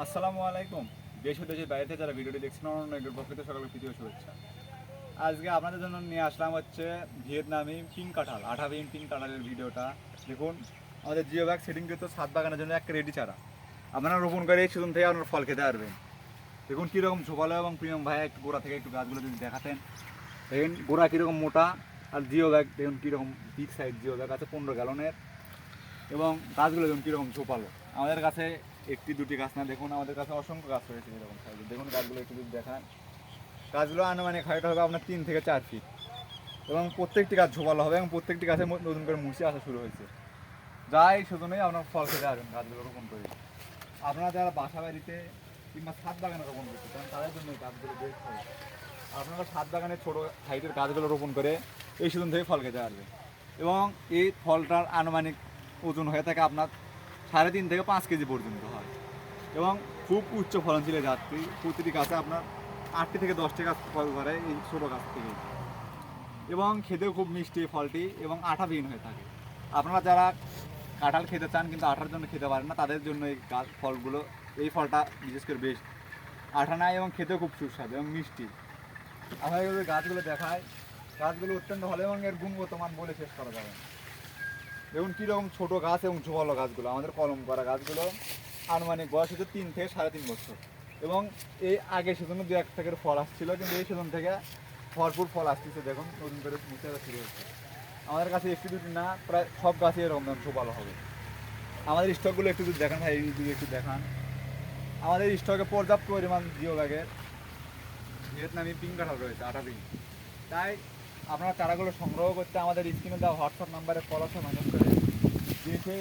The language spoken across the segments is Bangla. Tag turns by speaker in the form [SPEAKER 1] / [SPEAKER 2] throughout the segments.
[SPEAKER 1] আসসালামু আলাইকুম। দেশ ও দেশের বাইরে যারা ভিডিওটি দেখছেন অন্য একটু প্রকৃত সকালে তৃতীয় শুভেচ্ছা। আজকে আপনাদের জন্য নিয়ে আসলাম হচ্ছে ভিয়েতনামি পিঙ্ক কাঁঠাল আঠা বিন পিঙ্ক কাঁঠালের ভিডিওটা। দেখুন, আমাদের জিও ব্যাগ সেটিং তো সাত বাগানের জন্য এক রেডি চারা আপনারা রোপণ করে এই সেদিন থেকে আপনার ফল খেতে পারবেন। দেখুন, কীরকম ঝোপালো এবং প্রিয়ম ভাই একটু গোড়া থেকে একটু গাছগুলো যদি দেখাতেন। দেখুন, গোড়া কীরকম মোটা আর জিও ব্যাগ, দেখুন কীরকম বিগ সাইড জিও ব্যাগ আছে, পনেরো গ্যালনের এবং গাছগুলো দেখুন কীরকম ঝোপালো। আমাদের কাছে একটি দুটি গাছ না, দেখুন আমাদের কাছে অসংখ্য গাছ রয়েছে এরকম সাইজে দেখুন গাছগুলো একটু যদি দেখান। গাছগুলো আনুমানিক হাইট হবে আপনার তিন থেকে চার ফিট এবং প্রত্যেকটি গাছ ঝোপালো হবে এবং প্রত্যেকটি গাছে নতুন করে মুছে আসা শুরু হয়েছে। যাই সেজন্যই আপনার ফল খেতে আসবেন গাছগুলো রোপণ করে আপনারা যারা বাসা বাড়িতে কিংবা ছাদ বাগানে রোপণ করতে চান, তাদের জন্য গাছগুলো বেশ ভালো। আপনারা ছাদ বাগানে ছোটো হাইটের গাছগুলো রোপণ করে এই সিজন থেকে ফল খেতে পারবে এবং এই ফলটার আনুমানিক ওজন হয়ে থাকে আপনার সাড়ে তিন থেকে পাঁচ কেজি পর্যন্ত হয়। এবং খুব উচ্চ ফলনশীল জাতটি। প্রতিটি গাছে আপনার আটটি থেকে দশটি গাছ ফল ধরে এই ছোটো গাছ থেকে। এবং খেতেও খুব মিষ্টি ফলটি এবং আঠা আঠাবিহীন হয়ে থাকে। আপনারা যারা কাঁঠাল খেতে চান কিন্তু আঠার জন্য খেতে পারেন না, তাদের জন্য এই গাছ ফলগুলো, এই ফলটা বিশেষ করে বেশ আঠা নাই এবং খেতেও খুব সুস্বাদু এবং মিষ্টি। আমাদের গাছগুলো দেখায়। গাছগুলো অত্যন্ত ভালো এবং এর গুণগত মান বলে শেষ করা যাবে না। দেখুন কীরকম ছোটো গাছ এবং ঝোপালো গাছগুলো, আমাদের কলম করা গাছগুলো আনুমানিক বয়স হচ্ছে তিন থেকে সাড়ে তিন বছর। এবং এই আগে সেজন্য দু এক থেকে ফল আসছিল, কিন্তু এই সেজন থেকে ভরপুর ফল আসতেছে, দেখুন, নতুন করে মুখে শুরু হচ্ছে আমাদের কাছে একটু দুটি না, প্রায় সব গাছে এরকম দাম ঝোপালো হবে। আমাদের স্টকগুলো একটু যদি দেখান ভাই দিকে একটু দেখান। আমাদের স্টকে পর্যাপ্ত পরিমাণ জিও ব্যাগের ভিয়েতনামি পিঙ্ক রয়েছে আটা পিঙ্ক তাই আপনারা চারাগুলো সংগ্রহ করতে আমাদের স্ক্রিনে দেওয়া হোয়াটসঅ্যাপ নাম্বারে আছে মেসেজ করে দেশে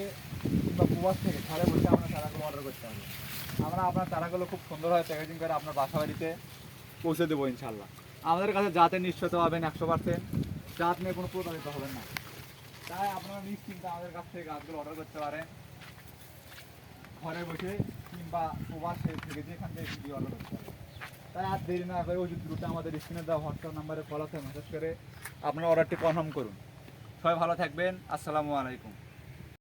[SPEAKER 1] কিংবা প্রবাস থেকে ঘরে বসে আপনার চারাগুলো অর্ডার করতে হবে আমরা আপনার চারাগুলো খুব সুন্দরভাবে প্যাকেজিং করে আপনার বাসা বাড়িতে পৌঁছে দেবো ইনশাল্লাহ আমাদের কাছে জাতের নিশ্চয়তা পাবেন একশো পার্সেন্ট। জাত নিয়ে কোনো প্রতারিত হবেন না। তাই আপনারা নিশ্চিন্তে আমাদের কাছ থেকে গাছগুলো অর্ডার করতে পারেন। ঘরে বসে কিংবা প্রবাসে থেকে যেখান থেকে অর্ডার করতে পারেন। তাই আর দেরি না করে যে দ্রুত আমাদের স্ক্রিনে দেওয়া হোয়াটসঅ্যাপ নাম্বারে কল আছে মেসেজ করে আপনার অর্ডারটি কনফার্ম করুন। সবাই ভালো থাকবেন। আসসালামু আলাইকুম।